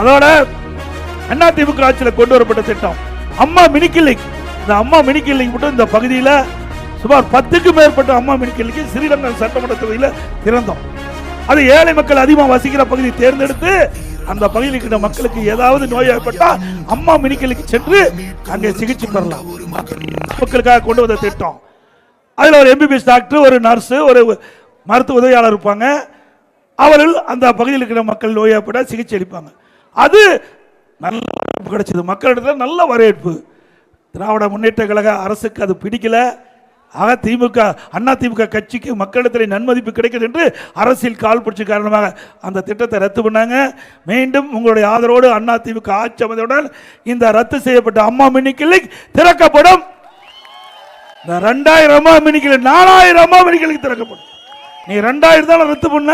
அதோட அண்ணா திமுக ஆட்சியில் கொண்டு வரப்பட்ட திட்டம். அம்மா மினி கிளினிக் இந்த அம்மா மினி கிளினிக் மட்டும் இந்த பகுதியில் சுமார் பத்துக்கும் மேற்பட்ட அம்மா மினி கிளினிக் ஸ்ரீரங்கம் சட்டமன்ற தொகுதியில் திறந்தோம். அது ஏழை மக்கள் அதிகமாக வசிக்கிற பகுதியை தேர்ந்தெடுத்து அந்த பகுதியில் இருக்கிற மக்களுக்கு ஏதாவது நோய் ஏற்பட்டால் அம்மா மினி சென்று அங்கே சிகிச்சை பெறலாம். மக்களுக்காக கொண்டு வந்த திட்டம். அதில் ஒரு எம்பிபிஎஸ் டாக்டர் ஒரு நர்ஸு ஒரு மருத்துவ உதவியாளர் இருப்பாங்க. அவர்கள் அந்த பகுதியில் இருக்கிற மக்கள் நோயப்பட சிகிச்சை அளிப்பாங்க. அது நல்ல வரவேற்பு கிடைச்சது. மக்களிடத்தில் நல்ல வரவேற்பு. திராவிட முன்னேற்ற கழக அரசுக்கு அது பிடிக்கல. ஆக திமுக அண்ணா திமுக கட்சிக்கு மக்களிடத்தில் நன்மதிப்பு கிடைக்கிறது என்று அரசியல் கால் பிடிச்ச காரணமாக அந்த திட்டத்தை ரத்து பண்ணாங்க. மீண்டும் உங்களுடைய ஆதரவோடு அண்ணா திமுக ஆட்சி அமைந்தவுடன் இந்த ரத்து செய்யப்பட்ட அம்மா மினி திறக்கப்படும். இந்த ரெண்டாயிரம் அம்மா மினிக்கில் நாலாயிரம் அம்மா மினிக்கிலுக்கு திறக்கப்படும். நீ ரெண்டாயிரம் தான் ரத்து பண்ண.